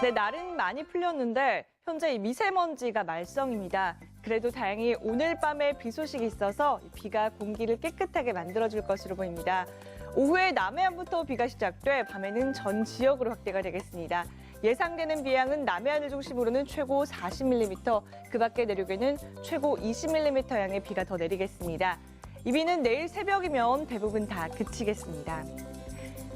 네, 날은 많이 풀렸는데 현재 이 미세먼지가 말썽입니다. 그래도 다행히 오늘 밤에 비 소식이 있어서 이 비가 공기를 깨끗하게 만들어줄 것으로 보입니다. 오후에 남해안부터 비가 시작돼 밤에는 전 지역으로 확대가 되겠습니다. 예상되는 비양은 남해안을 중심으로는 최고 40mm, 그 밖에 내륙에는 최고 20mm 양의 비가 더 내리겠습니다. 이 비는 내일 새벽이면 대부분 다 그치겠습니다.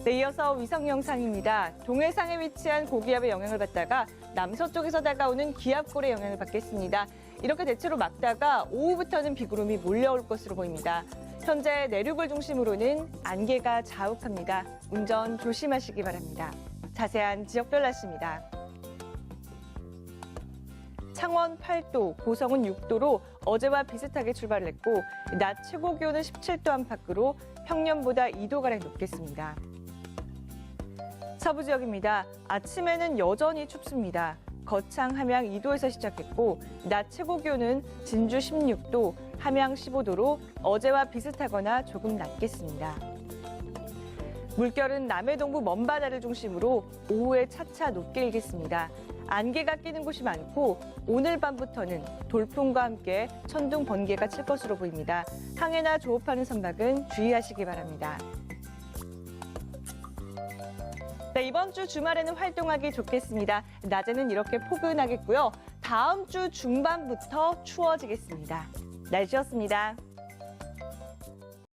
네, 이어서 위성 영상입니다. 동해상에 위치한 고기압의 영향을 받다가 남서쪽에서 다가오는 기압골의 영향을 받겠습니다. 이렇게 대체로 막다가 오후부터는 비구름이 몰려올 것으로 보입니다. 현재 내륙을 중심으로는 안개가 자욱합니다. 운전 조심하시기 바랍니다. 자세한 지역별 날씨입니다. 창원 8도, 고성은 6도로 어제와 비슷하게 출발을 했고 낮 최고 기온은 17도 안팎으로 평년보다 2도가량 높겠습니다. 서부 지역입니다. 아침에는 여전히 춥습니다. 거창 함양 2도에서 시작했고 낮 최고 기온은 진주 16도, 함양 15도로 어제와 비슷하거나 조금 낮겠습니다. 물결은 남해 동부 먼바다를 중심으로 오후에 차차 높게 일겠습니다. 안개가 끼는 곳이 많고 오늘 밤부터는 돌풍과 함께 천둥 번개가 칠 것으로 보입니다. 항해나 조업하는 선박은 주의하시기 바랍니다. 네, 이번 주 주말에는 활동하기 좋겠습니다. 낮에는 이렇게 포근하겠고요. 다음 주 중반부터 추워지겠습니다. 날씨였습니다.